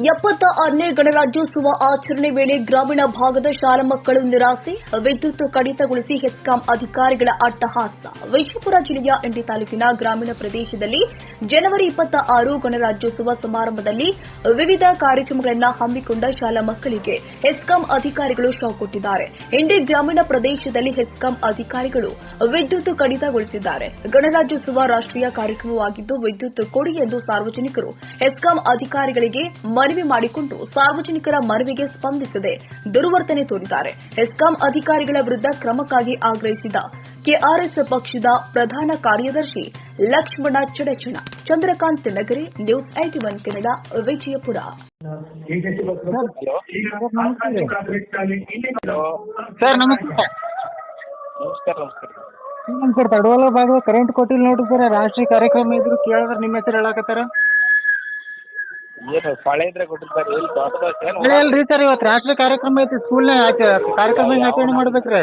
ಎಪ್ಪತ್ತ ಆರನೇ ಗಣರಾಜ್ಯೋತ್ಸವ ಆಚರಣೆ ವೇಳೆ ಗ್ರಾಮೀಣ ಭಾಗದ ಶಾಲಾ ಮಕ್ಕಳು ನಿರಾಸೆ, ವಿದ್ಯುತ್ ಕಡಿತಗೊಳಿಸಿ ಹೆಸ್ಕಾಂ ಅಧಿಕಾರಿಗಳ ಅಟ್ಟಹಾಸ. ವಿಜಯಪುರ ಜಿಲ್ಲೆಯ ಇಂಡಿ ತಾಲೂಕಿನ ಗ್ರಾಮೀಣ ಪ್ರದೇಶದಲ್ಲಿ ಜನವರಿ ಇಪ್ಪತ್ತ ಆರು ಗಣರಾಜ್ಯೋತ್ಸವ ಸಮಾರಂಭದಲ್ಲಿ ವಿವಿಧ ಕಾರ್ಯಕ್ರಮಗಳನ್ನು ಹಮ್ಮಿಕೊಂಡ ಶಾಲಾ ಮಕ್ಕಳಿಗೆ ಹೆಸ್ಕಾಂ ಅಧಿಕಾರಿಗಳು ಶಾಕ್ ಕೊಟ್ಟಿದ್ದಾರೆ. ಇಂಡಿ ಗ್ರಾಮೀಣ ಪ್ರದೇಶದಲ್ಲಿ ಹೆಸ್ಕಾಂ ಅಧಿಕಾರಿಗಳು ವಿದ್ಯುತ್ ಕಡಿತಗೊಳಿಸಿದ್ದಾರೆ. ಗಣರಾಜ್ಯೋತ್ಸವ ರಾಷ್ಟ್ರೀಯ ಕಾರ್ಯಕ್ರಮವಾಗಿದ್ದು, ವಿದ್ಯುತ್ ಕೊಡಿ ಎಂದು ಸಾರ್ವಜನಿಕರು ಹೆಸ್ಕಾಂ ಅಧಿಕಾರಿಗಳಿಗೆ ಮನವಿ ಮಾಡಿಕೊಂಡು ಸಾರ್ವಜನಿಕರ ಮನವಿಗೆ ಸ್ಪಂದಿಸದೆ ದುರ್ವರ್ತನೆ ತೋರಿದ್ದಾರೆ. ಹೆಸ್ಕಾಂ ಅಧಿಕಾರಿಗಳ ವಿರುದ್ಧ ಕ್ರಮಕ್ಕಾಗಿ ಆಗ್ರಹಿಸಿದ ಕೆಆರ್ಎಸ್ ಪಕ್ಷದ ಪ್ರಧಾನ ಕಾರ್ಯದರ್ಶಿ Lakshman Chadachan. Chandrakant Nagari news IT one Kannada Vijayapura. Sir ನಮಸ್ಕಾರ. ನಮಸ್ಕಾರ ನಮ್ಮ ಸರ್ ತಡವಲ ಭಾಗ ಕರೆಂಟ್ ಕೊಟ್ಟಿಲ್ಲ ನೋಡ್ರಿ ಸರ್ ರಾಷ್ಟ್ರೀಯ ಕಾರ್ಯಕ್ರಮ ಇದ್ರು ಕೇಳಿದ್ರೆ ನಿಮ್ಮ ಹೆಸರು ಹೇಳಕತ್ತಾರ? ಏನು ಪಾಳೆ ಇದ್ರೆ ಕೊಟ್ಟಿರ್ತಾರೆ ಎಲ್ಲಿ ದೊಡ್ಡ ಏನು ಇಲ್ಲ ಇಲ್ರಿ ಸರ್ ಇವತ್ತು ರಾಷ್ಟ್ರೀಯ ಕಾರ್ಯಕ್ರಮ ಐತಿ ಸ್ಕೂಲ್ನಾಗ ಕಾರ್ಯಕ್ರಮ ಹೆಂಗ್ ಆಚರಣೆ ಮಾಡ್ಬೇಕ್ರಿ?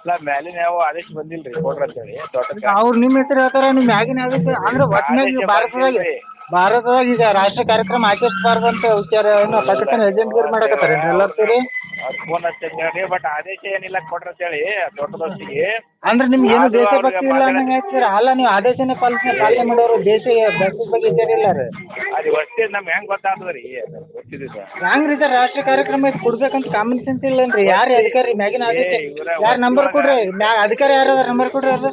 ಇಲ್ಲ ಮ್ಯಾಲಿನ ಯಾವ ಆದೇಶ ಬಂದಿಲ್ಲ ರೀ ಕೊಡ್ರಿ ಅಂತೇಳಿ ದೊಡ್ಡ ಅವ್ರು ನಿಮ್ಮ ಹೆಸರು ಹೇಳ್ತಾರ ನಿಮ್ ಮ್ಯಾಗಿನ ಆದೇಶ ಅಂದ್ರೆ ಒಟ್ಟಿನಾಗ ಭಾರತದಾಗ ಭಾರತದಾಗ ಈಗ ರಾಷ್ಟ್ರೀಯ ಕಾರ್ಯಕ್ರಮ ಆಚರಿಸಬಾರ್ದು ಅಂತ ವಿಚಾರ ಏನು ಏಜೆಂಟ್ ಮಾಡಕತ್ತಾರ ಎಲ್ಲರೂ ಸೇರಿ ಅವ್ರು ಫೋನ್ ಹೇಳಿ ಬಟ್ ಆದೇಶ ಏನಿಲ್ಲ ಕೊಡ್ರಿ ಅಂತೇಳಿ ದೊಡ್ಡ ದೋಸ್ತಿಗೆ ಅಂದ್ರೆ ನಿಮ್ಗೆ ಏನು ಅದು ದೇಶಭಕ್ತಿ ಇಲ್ಲ ಅನ್ನಂಗೆ ಆಯ್ತು ಸರ್ ಅಲ್ಲ ನೀವು ಆದೇಶನೇ ಪಾಲನೆ ಪಾಲನೆ ಮಾಡೋರು ದೇಶ ಬಗ್ಗೆ ಇದ್ದಾರಿಲ್ಲ ರೀ. ಅದು ನಮ್ಗೆ ಹೆಂಗ್ ಗೊತ್ತಾಗ್ತದ ರೀ ಹೆಂಗ್ರಿ ಸರ್ ರಾಷ್ಟ್ರೀಯ ಕಾರ್ಯಕ್ರಮ ಕೊಡ್ಬೇಕಂತ ಕಾಮನ್ ಸೆನ್ಸ್ ಇಲ್ಲನ್ರಿ ಯಾರು ಅಧಿಕಾರಿ? ಮ್ಯಾಗಿನ ಆದೇಶ? ಯಾರ ನಂಬರ್ ಕೊಡ್ರಿ? ಮ್ಯಾ ಅಧಿಕಾರಿ ಯಾರು ಅದಾರ? ನಂಬರ್ ಕೊಡ್ರಿ ಅದ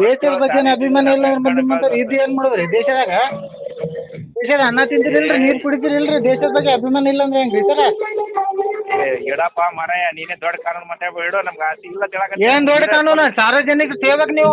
ದೇಶದ ಬಗ್ಗೆ ಅಭಿಮಾನ ಇಲ್ಲ ಅಂದ್ರೆ ನಿಮ್ಮಂತ ಇದು ಏನ್ ಮಾಡೋದ್ರಿ? ದೇಶದಾಗ ದೇಶದ ಅನ್ನ ತಿಂತಿರಿಲ್ರಿ ನೀರ್ ಕುಡಿತಿರಿಲ್ರಿ ದೇಶದ ಬಗ್ಗೆ ಅಭಿಮಾನ ಇಲ್ಲ ಅಂದ್ರೆ ಹೆಂಗ್ರಿ ಸರ್? ಏ, ಇಡಪ್ಪ ಮಾರಾಯ ನೀನೇ ದೊಡ್ಡ ಕಾನೂನು ಮತ್ತೆ ಇಡು ನಮ್ಗೆ ಆಸೆ ಇಲ್ಲ ತಿಳಕ ಏನ್ ದೊಡ್ಡ ಕಾನೂನು? ಸಾರ್ವಜನಿಕ ಸೇವಕ್ ನೀವು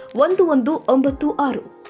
ಒಂದು ಒಂದು ಒಂಬತ್ತು ಆರು.